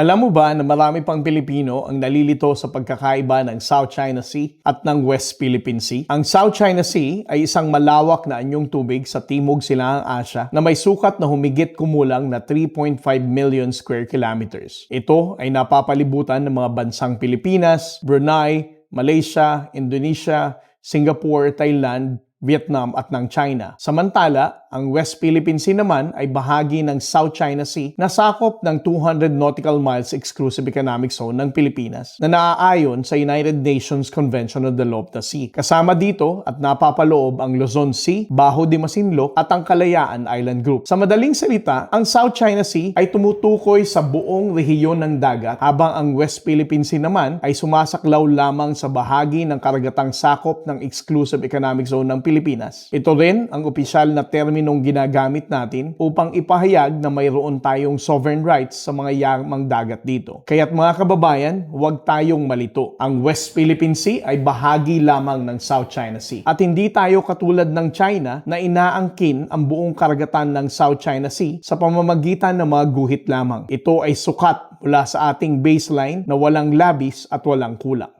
Alam mo ba na marami pang Pilipino ang nalilito sa pagkakaiba ng South China Sea at ng West Philippine Sea? Ang South China Sea ay isang malawak na anyong tubig sa timog silangang Asya na may sukat na humigit kumulang na 3.5 million square kilometers. Ito ay napapalibutan ng mga bansang Pilipinas, Brunei, Malaysia, Indonesia, Singapore, Thailand, Vietnam at ng China. Samantala, ang West Philippine Sea naman ay bahagi ng South China Sea na sakop ng 200 nautical miles exclusive economic zone ng Pilipinas na naaayon sa United Nations Convention on the Law of the Sea. Kasama dito at napapaloob ang Luzon Sea, Baho de Masinloc at ang Kalayaan Island Group. Sa madaling salita, ang South China Sea ay tumutukoy sa buong rehiyon ng dagat habang ang West Philippine Sea naman ay sumasaklaw lamang sa bahagi ng karagatang sakop ng exclusive economic zone ng Pilipinas. Ito rin ang opisyal na terminong ginagamit natin upang ipahayag na mayroon tayong sovereign rights sa mga yamang dagat dito. Kaya't mga kababayan, huwag tayong malito. Ang West Philippine Sea ay bahagi lamang ng South China Sea. At hindi tayo katulad ng China na inaangkin ang buong karagatan ng South China Sea sa pamamagitan ng mga guhit lamang. Ito ay sukat mula sa ating baseline na walang labis at walang kulang.